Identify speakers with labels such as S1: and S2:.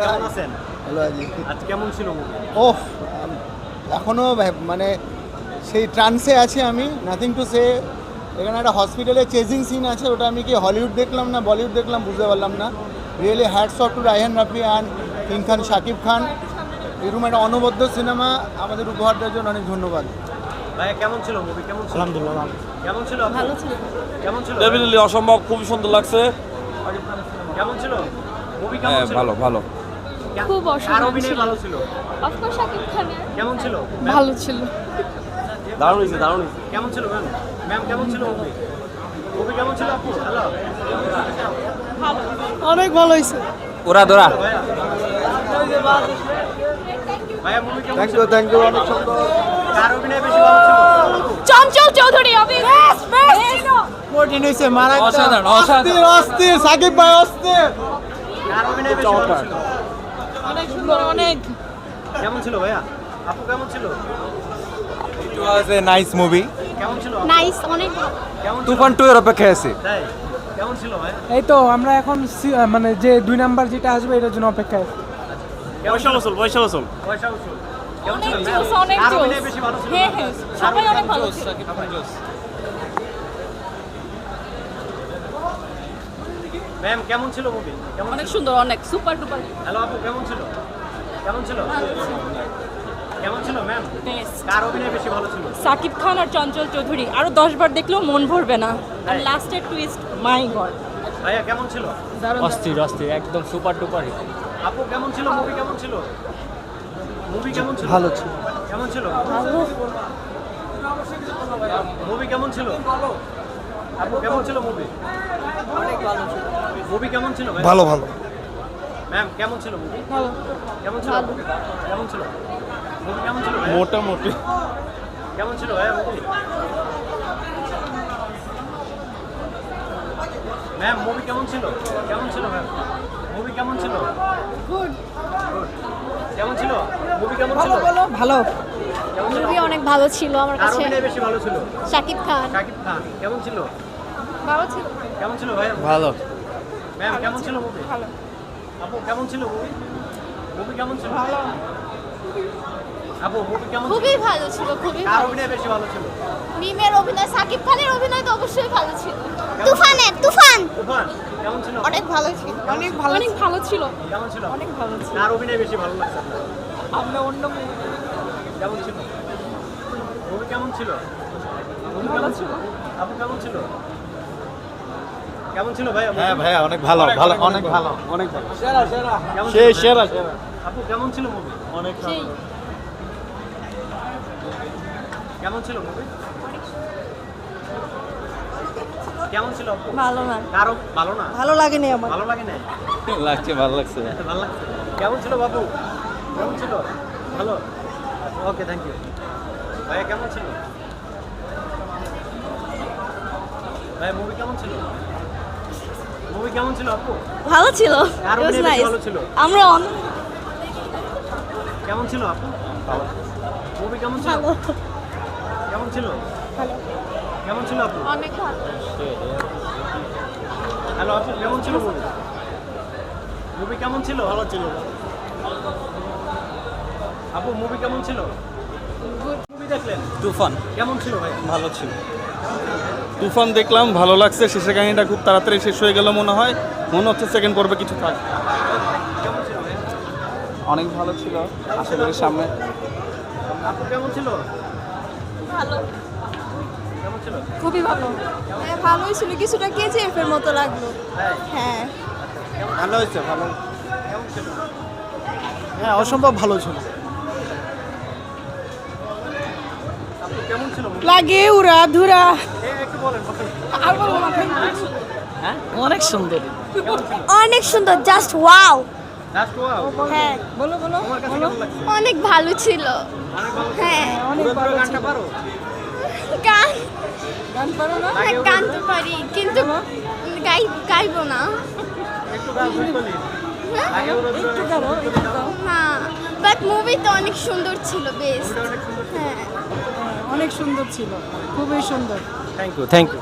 S1: কেমন আছেন?
S2: ভালো আছি।
S1: আজ কেমন ছিল মুভি
S2: ওহ এখনও মানে সেই ট্রান্সে আছি আমি নাথিং টু সে এখানে একটা হসপিটালে চেজিং সিন আছে ওটা আমি কি হলিউড দেখলাম না বলিউড দেখলাম বুঝতে পারলাম না। Really hats off to Raihan Rafi and King Khan Shakib Khan এরকম একটা অনবদ্য সিনেমা আমাদের উপহার দেওয়ার জন্য অনেক ধন্যবাদ।
S1: ভাইয়া কেমন ছিল মুভি কেমন ছিল?
S2: আলহামদুলিল্লাহ
S1: কেমন ছিল? ভালো ছিল। কেমন ছিল?
S3: ডেফিনেটলি অসম্ভব খুবই সুন্দর লাগছে।
S1: কেমন ছিল? মুভি
S3: হ্যাঁ
S1: কেমন ছিল?
S3: ভালো ভালো।
S4: খুব ছিল।
S1: ভালো ছিল?
S4: অফকোর্স শাকিব খানের
S1: কেমন ছিল?
S4: ভালো ছিল।
S3: দারুণ হয়েছে দারুণ হয়েছে।
S1: কেমন ছিল ম্যাম? ম্যাম কেমন ছিল মুভি মুভি কেমন ছিল আপু? হ্যালো
S4: অনেক ভালো হয়েছে।
S3: ওরা দোরা
S2: থ্যাংক
S1: ছিল?
S2: ইউ থ্যাংক ইউ অনেক সুন্দর।
S1: কার অভিনয় বেশি ভালো ছিল?
S4: চঞ্চল চৌধুরী বেস্ট বেস্ট
S2: কঠিন হয়েছে মারা
S3: অসাধারণ, অসাধারণ।
S2: অস্থির সাকিব ভাই অস্থির।
S1: কার অভিনয় বেশি ভালো ছিল?
S4: অনেক সুন্দর অনেক।
S1: কেমন ছিল ভাইয়া? আপু কেমন ছিল?
S3: ইট ওয়াজ এ নাইস মুভি
S1: কেমন ছিল
S4: নাইস অনেক ভালো।
S1: কেমন
S3: তুফান টু এর অপেক্ষায় আছে।
S1: তাই? কেমন ছিল ভাইয়া?
S5: এই তো আমরা এখন সি- মানে যে দুই নাম্বার যেটা আসবে এটার জন্য অপেক্ষায় আছি।
S1: পয়সা বসুল পয়সা বসুল পয়সা বসুল কেমন ছিল
S4: অনেক জোস অনেক জোস হ্যাঁ হ্যাঁ সবাই অনেক ভালো ছিল।
S1: ম্যাম কেমন ছিল মুভি কেমন
S4: অনেক সুন্দর অনেক সুপার ডুপার
S1: হ্যালো আপু কেমন ছিল? কেমন ছিল? কেমন ছিল ম্যাম কার অভিনয় বেশি ভালো ছিল?
S4: সাকিব খান আর চঞ্চল চৌধুরী। আরও দশ বার দেখলেও মন ভরবে না। আর লাস্টের টুইস্ট মাই গড
S1: ভাইয়া কেমন ছিল?
S6: অস্থির অস্থির একদম সুপার ডুপার
S1: আপু কেমন ছিল? মুভি কেমন ছিল? মুভি কেমন ছিল?
S2: ভালো ছিল।
S1: কেমন ছিল? মুভি কেমন ছিল? কেমন ছিল মুভি অনেক ভালো ছিল। মুভি কেমন ছিল ভাই?
S2: ভালো ভালো।
S1: ম্যাম কেমন ছিল মুভি কেমন ছিল? কেমন ছিল? মুভি কেমন ছিল
S3: মোটামুটি।
S1: কেমন ছিল ভাইয়া মুভি ম্যাম মুভি কেমন ছিল? কেমন ছিল ম্যাম মুভি কেমন ছিল? গুড কেমন ছিল? মুভি কেমন ছিল?
S5: ভালো
S1: কেমন ছিল?
S4: মুভি অনেক ভালো ছিল আমার কাছে।
S1: বেশি ভালো ছিল?
S4: শাকিব খান।
S1: শাকিব খান। কেমন ছিল?
S4: ভালো ছিল?
S1: কেমন ছিল ভাইয়া?
S3: ভালো।
S1: ম্যাম কেমন ছিল মুভি ভালো আপু কেমন ছিল মুভি মুভি কেমন ছিল? ভালো। আপু মুভি কেমন ছিল?
S4: খুবই ভালো ছিল খুবই ভালো
S1: অভিনয় বেশি ভালো ছিল?
S4: মিমের অভিনয় সাকিব খানের অভিনয় তো অবশ্যই ভালো ছিল।
S1: তুফানের,
S4: তুফান!
S1: তুফান কেমন ছিল?
S4: অনেক ভালো ছিল। অনেক ভালো অনেক ভালো ছিল।
S1: কেমন ছিল?
S4: অনেক ভালো ছিল।
S1: কার অভিনয় বেশি ভালো লাগছে আপনার?
S4: আমরা অন্য
S1: কেমন ছিল? মুভি কেমন ছিল? মুভি কেমন ছিল? আপু কেমন ছিল? কেমন ছিল ভাই?
S2: হ্যাঁ ভাইয়া অনেক ভালো ভালো অনেক ভালো অনেক ভালো।
S1: কেমন ছিল
S2: সেই সেরা সেরা।
S1: আপু কেমন ছিল মুভি অনেক কেমন ছিল মুভি কেমন ছিল আপু?
S4: ভালো না
S1: কারও ভালো না?
S5: ভালো লাগেনি আমার।
S1: ভালো লাগে না
S3: লাগছে ভালো লাগছে।
S1: ভালো লাগছে। কেমন ছিল বাবু? কেমন ছিল? ভালো? ওকে থ্যাংক ইউ ভাইয়া কেমন ছিল? ভাই মুভি কেমন ছিল? মুভি কেমন ছিল আপু?
S4: ভালো ছিল। was
S1: অভিনয় ভালো ছিল?
S4: আমরা অন-
S1: কেমন ছিল আপু? মুভি কেমন ছিল? কেমন ছিল? কেমন ছিল আপু?
S4: অনেক ভালো।
S1: হ্যালো আপু কেমন ছিল মুভি মুভি কেমন ছিল? ভালো ছিল। আপু মুভি কেমন ছিল? মুভি দেখলেন?
S3: তুফান।
S1: কেমন ছিল ভাই?
S3: ভালো ছিল। তুফান দেখলাম ভালো লাগছে শেষের কাহিনীটা খুব তাড়াতাড়ি শেষ হয়ে গেল মনে হয়। মনে হচ্ছে সেকেন্ড পর্বে কিছু থাক।
S1: কেমন ছিল ভাই
S3: অনেক ভালো ছিল আশা করি সামনে
S1: কেমন ছিল?
S4: ভালো। খুবই ভালো।
S7: হ্যাঁ ভালোই ছিল কিছুটা কেজিএফ এর মতো লাগল।
S1: হ্যাঁ।
S7: হ্যাঁ
S2: ভালো হয়েছে ভালো। হ্যাঁ অসম্ভব ভালো ছিল?
S5: লাগে উড়া ধুরা। অনেক সুন্দর।
S7: অনেক সুন্দর জাস্ট ওয়াও হ্যাঁ।
S5: বলো বলো
S1: তোমার কাছে কেমন লাগছে?
S7: অনেক ভালো ছিল।
S1: অনেক ভালো
S7: হ্যাঁ।
S1: পুরো পুরো গানটা পারো?
S7: গান।
S5: গান পারো না?
S7: হ্যাঁ গান তো পারি কিন্তু গাই গাইবো না। না বাট মুভি তো অনেক সুন্দর ছিল বেশ। হ্যাঁ।
S5: অনেক সুন্দর ছিল খুবই সুন্দর।
S1: Thank you thank you